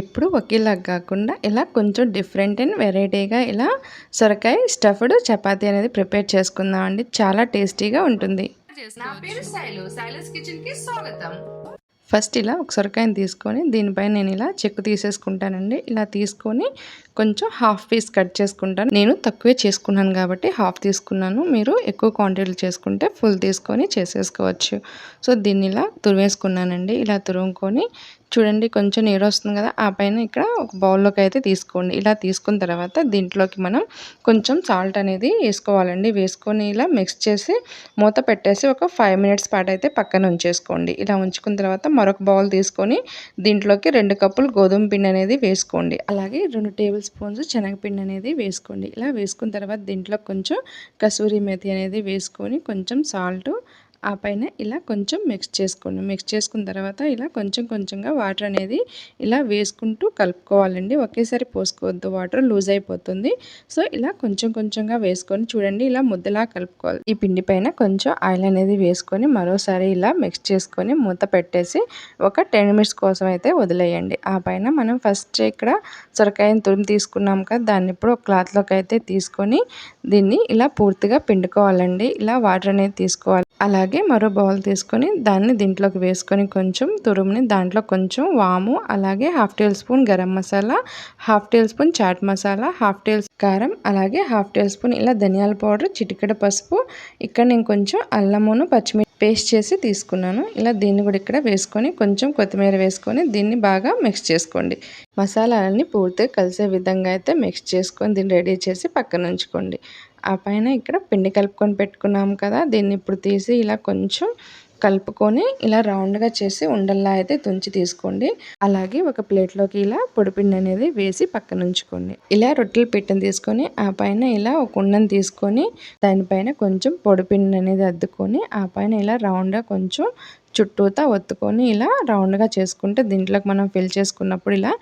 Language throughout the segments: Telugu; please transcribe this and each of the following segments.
ఎప్పుడు ఒకేలాగా కాకుండా ఇలా కొంచెం డిఫరెంట్ అండ్ వెరైటీగా ఇలా సొరకాయ స్టఫ్డ్ చపాతీ అనేది ప్రిపేర్ చేసుకుందాం అండి చాలా టేస్టీగా ఉంటుంది. ఫస్ట్ ఇలా ఒక సొరకాయని తీసుకొని దీనిపై నేను ఇలా చెక్కు తీసేసుకుంటానండి. ఇలా తీసుకొని కొంచెం హాఫ్ పీస్ కట్ చేసుకుంటాను. నేను తక్కువే చేసుకున్నాను కాబట్టి హాఫ్ తీసుకున్నాను. మీరు ఎక్కువ క్వాంటిటీలు చేసుకుంటే ఫుల్ తీసుకొని చేసేసుకోవచ్చు. సో దీన్ని ఇలా తురివేసుకున్నానండి ఇలా తురుముకొని చూడండి కొంచెం నీరు వస్తుంది కదా ఆ పైన ఇక్కడ ఒక బౌల్లోకి అయితే తీసుకోండి. ఇలా తీసుకున్న తర్వాత దీంట్లోకి మనం కొంచెం సాల్ట్ అనేది వేసుకోవాలండి. వేసుకొని ఇలా మిక్స్ చేసి మూత పెట్టేసి ఒక ఫైవ్ మినిట్స్ పాటు అయితే పక్కన ఉంచేసుకోండి. ఇలా ఉంచుకున్న తర్వాత మరొక బౌల్ తీసుకొని దీంట్లోకి రెండు కప్పులు గోధుమ పిండి అనేది వేసుకోండి. అలాగే రెండు టేబుల్ స్పూన్స్ శనగపిండి అనేది వేసుకోండి. ఇలా వేసుకున్న తర్వాత దీంట్లో కొంచెం కసూరి మెతి అనేది వేసుకొని కొంచెం సాల్ట్ ఆ పైన ఇలా కొంచెం మిక్స్ చేసుకోండి. మిక్స్ చేసుకున్న తర్వాత ఇలా కొంచెం కొంచెంగా వాటర్ అనేది ఇలా వేసుకుంటూ కలుపుకోవాలండి. ఒకేసారి పోసుకోవద్దు. వాటర్ లూజ్ అయిపోతుంది. సో ఇలా కొంచెం కొంచెంగా వేసుకొని చూడండి. ఇలా ముద్దలా కలుపుకోవాలి. ఈ పిండి పైన కొంచెం ఆయిల్ అనేది వేసుకొని మరోసారి ఇలా మిక్స్ చేసుకొని మూత పెట్టేసి ఒక టెన్ మినిట్స్ కోసం అయితే వదిలేయండి. ఆ పైన మనం ఫస్ట్ ఇక్కడ సొరకాయని తురిమి తీసుకున్నాం కదా దాన్ని ఇప్పుడు ఒక క్లాత్లోకి అయితే తీసుకొని దీన్ని ఇలా పూర్తిగా పిండుకోవాలండి. ఇలా వాటర్ అనేది తీసుకోవాలి. అలాగే మరో బౌల్ తీసుకొని దాన్ని దీంట్లోకి వేసుకొని కొంచెం తురుముని దాంట్లో కొంచెం వాము అలాగే half table spoon garam masala half table spoon chaat masala half table కారం అలాగే హాఫ్ టేబుల్ స్పూన్ ఇలా ధనియాల పౌడర్ చిటికెడ పసుపు. ఇక్కడ నేను కొంచెం అల్లమును పచ్చిమిర్చి పేస్ట్ చేసి తీసుకున్నాను. ఇలా దీన్ని కూడా ఇక్కడ వేసుకొని కొంచెం కొత్తిమీర వేసుకొని దీన్ని బాగా మిక్స్ చేసుకోండి. మసాలాలన్నీ పూర్తిగా కలిసే విధంగా అయితే మిక్స్ చేసుకొని దీన్ని రెడీ చేసి పక్కన ఉంచుకోండి. ఆ పైన ఇక్కడ పిండి కలుపుకొని పెట్టుకున్నాం కదా దీన్ని ఇప్పుడు తీసి ఇలా కొంచెం కలుపుకొని ఇలా రౌండ్గా చేసి ఉండల్లా అయితే తుంచి తీసుకోండి. అలాగే ఒక ప్లేట్లోకి ఇలా పొడిపిండి అనేది వేసి పక్కన ఉంచుకోండి. ఇలా రొట్టెల పిట్టని తీసుకొని ఆ పైన ఇలా ఒక ఉండని తీసుకొని దానిపైన కొంచెం పొడిపిండి అనేది అద్దుకొని ఆ పైన ఇలా రౌండ్గా కొంచెం చుట్టూతా ఒత్తుకొని ఇలా రౌండ్గా చేసుకుంటే దీంట్లోకి మనం ఫిల్ చేసుకున్నప్పుడు ఇలా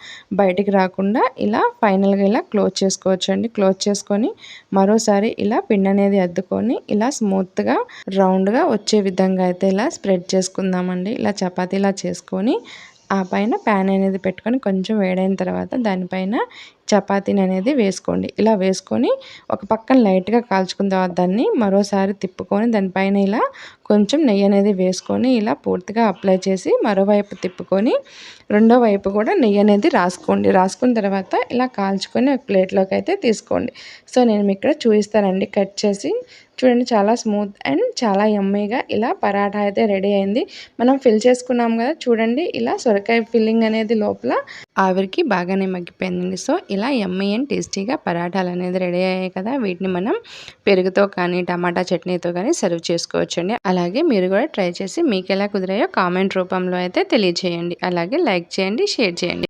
బయటికి రాకుండా ఇలా ఫైనల్గా ఇలా క్లోజ్ చేసుకోవచ్చు అండి క్లోజ్ చేసుకొని మరోసారి ఇలా పిండి అనేది అద్దుకొని ఇలా స్మూత్గా రౌండ్గా వచ్చే విధంగా అయితే ఇలా స్ప్రెడ్ చేసుకుందామండి. ఇలా చపాతీలా చేసుకొని ఆ పైన ప్యాన్ అనేది పెట్టుకొని కొంచెం వేడైన తర్వాత దానిపైన చపాతీని అనేది వేసుకోండి. ఇలా వేసుకొని ఒక పక్కన లైట్గా కాల్చుకున్న తర్వాత దాన్ని మరోసారి తిప్పుకొని దానిపైన ఇలా కొంచెం నెయ్యి అనేది వేసుకొని ఇలా పూర్తిగా అప్లై చేసి మరోవైపు తిప్పుకొని రెండో వైపు కూడా నెయ్యి అనేది రాసుకోండి. రాసుకున్న తర్వాత ఇలా కాల్చుకొని ఒక ప్లేట్లోకి అయితే తీసుకోండి. సో నేను ఇక్కడ చూపిస్తానండి. కట్ చేసి చూడండి చాలా స్మూత్ అండ్ చాలా ఎమ్మీగా ఇలా పరాఠా అయితే రెడీ అయింది. మనం ఫిల్ చేసుకున్నాం కదా చూడండి ఇలా సొరకాయ ఫిల్లింగ్ అనేది లోపల ఆవిరికి బాగానే మగ్గిపోయిందండి. సో ఇలా ఎమ్మీ అండ్ టేస్టీగా పరాటాలు అనేది రెడీ అయ్యాయి కదా. వీటిని మనం పెరుగుతో కానీ టమాటా చట్నీతో కానీ సర్వ్ చేసుకోవచ్చండి. అలాగే మీరు కూడా ట్రై చేసి మీకు ఎలా కుదిరాయో కామెంట్ రూపంలో అయితే తెలియజేయండి. అలాగే లైక్ చేయండి షేర్ చేయండి.